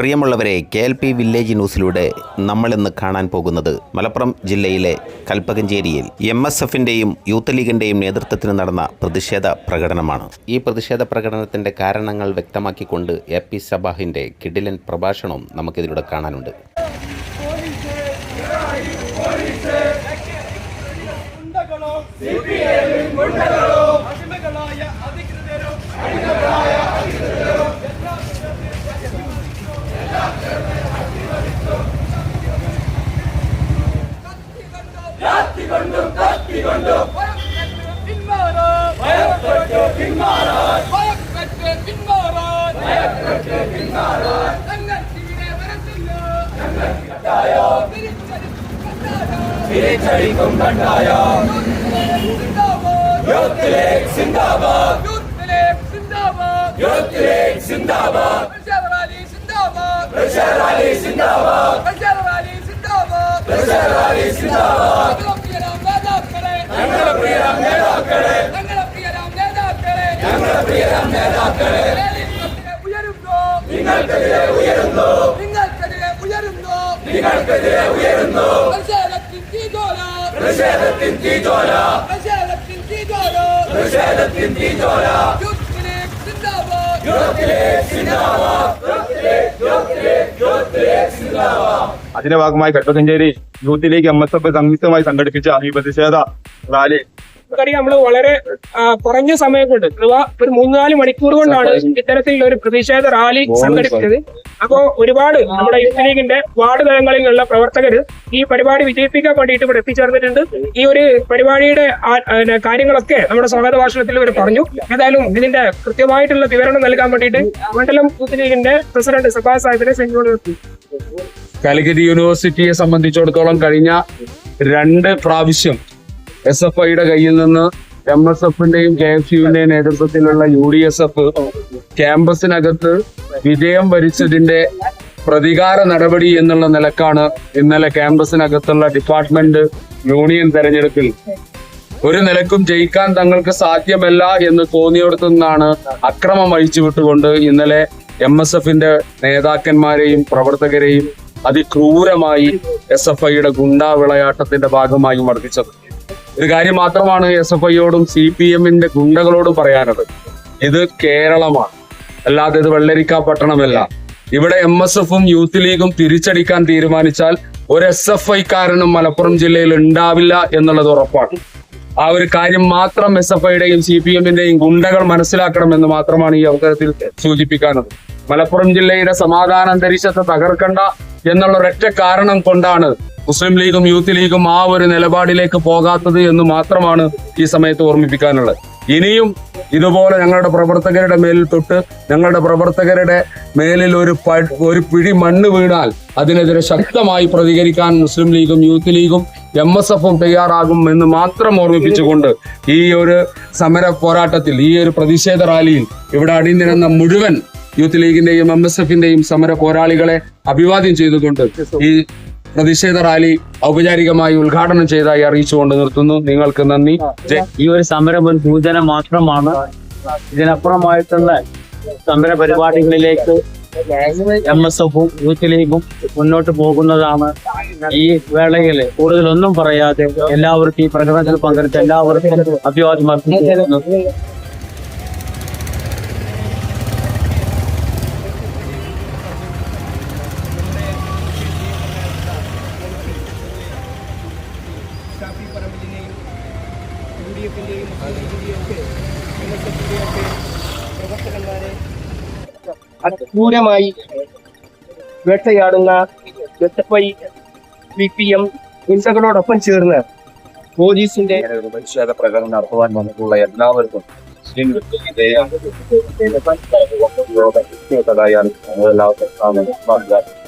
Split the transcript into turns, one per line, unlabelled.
പ്രിയമുള്ളവരെ K L P village ന്യൂസിലൂടെ നമ്മൾ ഇന്ന് കാണാൻ പോകുന്നത് മലപ്പുറം ജില്ലയിലെ കൽപ്പകഞ്ചേരിയിൽ എം എസ് എഫിന്റെയും യൂത്ത് ലീഗിന്റെയും നേതൃത്വത്തിൽ നടന്ന പ്രതിഷേധ പ്രകടനമാണ്. ഈ പ്രതിഷേധ പ്രകടനത്തിന്റെ കാരണങ്ങൾ വ്യക്തമാക്കിക്കൊണ്ട് എ പി സബാഹിന്റെ കിഡിലൻ പ്രഭാഷണവും നമുക്കിതിലൂടെ കാണാനുണ്ട്.
ഗുണ്ടകളോ സിപിഎമ്മിൻ ഗുണ്ടകളോ കത്തികൊണ്ടും കത്തികൊണ്ടും. ഭയപ്പെട്ട് പിന്മാറാൻ. ഭയപ്പെട്ട് പിന്മാറാൻ. ഭയപ്പെട്ട് പിന്മാറാൻ തീരെ വരത്തില്ല തിരിച്ചടിക്കും കണ്ടായോ യൂത്ത് ലീഗ് സിന്ദാബാദ്. യൂത്ത് ലീഗ് സിന്ദാബാദ്. യൂത്ത് ലീഗ് സിന്ദാബാദ് അലി സിന്ദാബാദ് ബഷീർ അലി സിന്ദാബാദ് ബഷീർ അലി സിന്ദാബാദ്. നിങ്ങൾക്കെതിരെ ഉയരുന്നു നിങ്ങൾക്കെതിരെ ഉയരുന്നു നിങ്ങൾക്കെതിരെ ഉയരുന്നു പ്രതിഷേധത്തിൻ തീജോല പ്രതിഷേധത്തിൻ തീജോല പ്രതിഷേധത്തിൻ തീജോല പ്രതിഷേധത്തിൻ തീജോല യൂത്ത് ലീഗ് സിന്ദാബാദ് യൂത്ത് ലീഗ് സിന്ദാബാദ് youth league youth league youth league സിന്ദാബാദ്
അതിന്റെ ഭാഗമായി Kalpakanchery youth league M S F സംയുക്തമായി സംഘടിപ്പിച്ച ഈ പ്രതിഷേധ റാലി.
നമുക്കറിയാം നമ്മൾ വളരെ കുറഞ്ഞ സമയം കൊണ്ട് അഥവാ ഒരു മൂന്നാൽ മണിക്കൂർ കൊണ്ടാണ് ഇത്തരത്തിലുള്ള ഒരു പ്രതിഷേധ റാലി സംഘടിപ്പിച്ചത്. അപ്പോ ഒരുപാട് നമ്മുടെ യൂത്ത് ലീഗിന്റെ വാർഡ് തലങ്ങളിലുള്ള പ്രവർത്തകർ ഈ പരിപാടി വിജയിപ്പിക്കാൻ വേണ്ടിയിട്ട് ഇവിടെ എത്തിച്ചേർന്നിട്ടുണ്ട്. ഈ ഒരു പരിപാടിയുടെ കാര്യങ്ങളൊക്കെ നമ്മുടെ സ്വാഗത ഭാഷണത്തിൽ ഇവർ പറഞ്ഞു. ഏതായാലും ഇതിന്റെ കൃത്യമായിട്ടുള്ള വിവരണം നൽകാൻ വേണ്ടിയിട്ട് മണ്ഡലം യൂത്ത് ലീഗിന്റെ പ്രസിഡന്റ് സഭാ സാഹിബിനെ സെഞ്ചോട്
കാലിക്കറ്റ് യൂണിവേഴ്സിറ്റിയെ സംബന്ധിച്ചിടത്തോളം കഴിഞ്ഞ രണ്ട് പ്രാവശ്യം എസ് എഫ് ഐയുടെ കയ്യിൽ നിന്ന് എം എസ് എഫിന്റെയും കെ എഫ് യുവിന്റെയും നേതൃത്വത്തിലുള്ള യു ഡി എസ് എഫ് ക്യാമ്പസിനകത്ത് വിജയം വരിച്ചതിന്റെ പ്രതികാര നടപടി എന്നുള്ള നിലക്കാണ് ഇന്നലെ ക്യാമ്പസിനകത്തുള്ള ഡിപ്പാർട്ട്മെന്റ് യൂണിയൻ തെരഞ്ഞെടുപ്പിൽ. ഒരു നിലക്കും ജയിക്കാൻ തങ്ങൾക്ക് സാധ്യമല്ല എന്ന് തോന്നിയിടത്തു നിന്നാണ് അക്രമം അഴിച്ചുവിട്ടുകൊണ്ട് ഇന്നലെ എം എസ് എഫിന്റെ നേതാക്കന്മാരെയും പ്രവർത്തകരെയും അതിക്രൂരമായി എസ് എഫ് ഐയുടെ ഗുണ്ടാ വിളയാട്ടത്തിന്റെ ഭാഗമായി മർദ്ദിച്ചത്. ഒരു കാര്യം മാത്രമാണ് എസ് എഫ് ഐയോടും സി പി എമ്മിന്റെ ഗുണ്ടകളോടും പറയാനുള്ളത്. ഇത് കേരളമാണ്. അല്ലാതെ ഇത് വെള്ളരിക്ക പട്ടണമല്ല. ഇവിടെ എം എസ് എഫും യൂത്ത് ലീഗും തിരിച്ചടിക്കാൻ തീരുമാനിച്ചാൽ ഒരു എസ് എഫ് ഐക്കാരനും മലപ്പുറം ജില്ലയിൽ ഉണ്ടാവില്ല എന്നുള്ളത് ഉറപ്പാണ്. ആ ഒരു കാര്യം മാത്രം എസ് എഫ് ഐയുടെയും സി പി എമ്മിന്റെയും ഗുണ്ടകൾ മനസ്സിലാക്കണമെന്ന് മാത്രമാണ് ഈ അവസരത്തിൽ സൂചിപ്പിക്കാനുള്ളത്. മലപ്പുറം ജില്ലയുടെ സമാധാന അന്തരീക്ഷത്തെ തകർക്കണ്ട എന്നുള്ള ഒരൊറ്റ കാരണം കൊണ്ടാണ് മുസ്ലിം ലീഗും യൂത്ത് ലീഗും ആ ഒരു നിലപാടിലേക്ക് പോകാത്തത് എന്ന് മാത്രമാണ് ഈ സമയത്ത് ഓർമ്മിപ്പിക്കാനുള്ളത്. ഇനിയും ഇതുപോലെ ഞങ്ങളുടെ പ്രവർത്തകരുടെ മേലിൽ തൊട്ട് ഞങ്ങളുടെ പ്രവർത്തകരുടെ മേലിൽ ഒരു ഒരു പിടി മണ്ണ് വീണാൽ അതിനെതിരെ ശക്തമായി പ്രതികരിക്കാൻ മുസ്ലിം ലീഗും യൂത്ത് ലീഗും എം എസ് എഫും തയ്യാറാകും എന്ന് മാത്രം ഓർമ്മിപ്പിച്ചുകൊണ്ട് ഈ ഒരു സമര പോരാട്ടത്തിൽ ഈ ഒരു പ്രതിഷേധ റാലിയിൽ ഇവിടെ അണിനിരന്ന മുഴുവൻ യൂത്ത് ലീഗിന്റെയും എം എസ് എഫിന്റെയും സമര പോരാളികളെ അഭിവാദ്യം ചെയ്തുകൊണ്ട് ഈ പ്രതിഷേധ റാലി ഔപചാരികമായി ഉദ്ഘാടനം ചെയ്തതായി അറിയിച്ചുകൊണ്ട് നിർത്തുന്നു. നിങ്ങൾക്ക് നന്ദി.
ഈ ഒരു സമരം ഒരു സൂചന മാത്രമാണ്. ഇതിനപ്പുറമായിട്ടുള്ള സമര പരിപാടികളിലേക്ക് എം എസ് എഫും യൂത്ത് ലീഗും മുന്നോട്ട് പോകുന്നതാണ് ഈ വേളയിൽ കൂടുതലൊന്നും പറയാതെ എല്ലാവർക്കും ഈ പ്രകടനത്തിൽ പങ്കെടുത്ത എല്ലാവർക്കും അഭിവാദ്യം അർപ്പിക്കുന്നു.
യു ഡി എഫിന്റെയും മുസ്ലിം ലീഗിന്റെയും ഒക്കെ എം എസ് എഫിന്റെയും ഒക്കെ പ്രവർത്തകന്മാരെ
ക്രൂരമായി വേട്ടയാടുന്ന S F I B P M ഹിംസകളോടൊപ്പം ചേർന്ന് പോലീസിന്റെ
പ്രതിഷേധ പ്രകടനം നടത്തുവാൻ വന്നിട്ടുള്ള എല്ലാവർക്കും എല്ലാവർക്കും